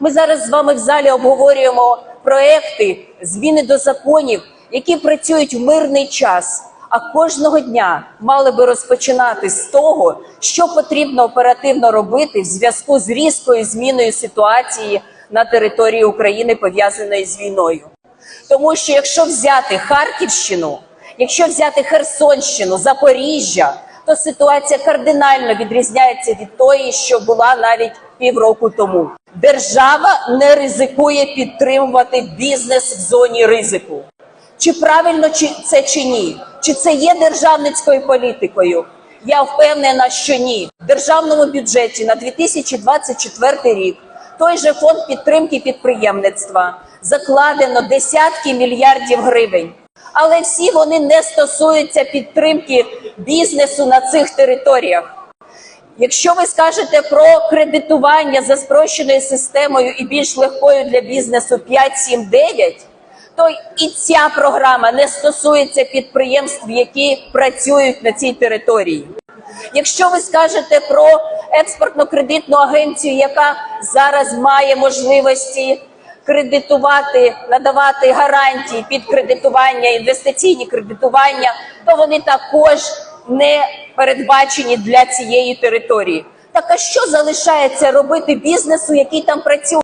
Ми зараз з вами в залі обговорюємо проекти, зміни до законів, які працюють в мирний час. А кожного дня мали би розпочинати з того, що потрібно оперативно робити в зв'язку з різкою зміною ситуації на території України, пов'язаної з війною. Тому що якщо взяти Харківщину, якщо взяти Херсонщину, Запоріжжя, то ситуація кардинально відрізняється від тої, що була навіть півроку тому. Держава не ризикує підтримувати бізнес в зоні ризику. Чи правильно чи це чи ні? Чи це є державницькою політикою? Я впевнена, що ні. В державному бюджеті на 2024 рік той же фонд підтримки підприємництва закладено десятки мільярдів гривень. Але всі вони не стосуються підтримки бізнесу на цих територіях. Якщо ви скажете про кредитування за спрощеною системою і більш легкою для бізнесу 5, 7, 9, то і ця програма не стосується підприємств, які працюють на цій території. Якщо ви скажете про експортно-кредитну агенцію, яка зараз має можливості кредитувати, надавати гарантії під кредитування, інвестиційні кредитування, то вони також не передбачені для цієї території. Так а що залишається робити бізнесу, який там працює?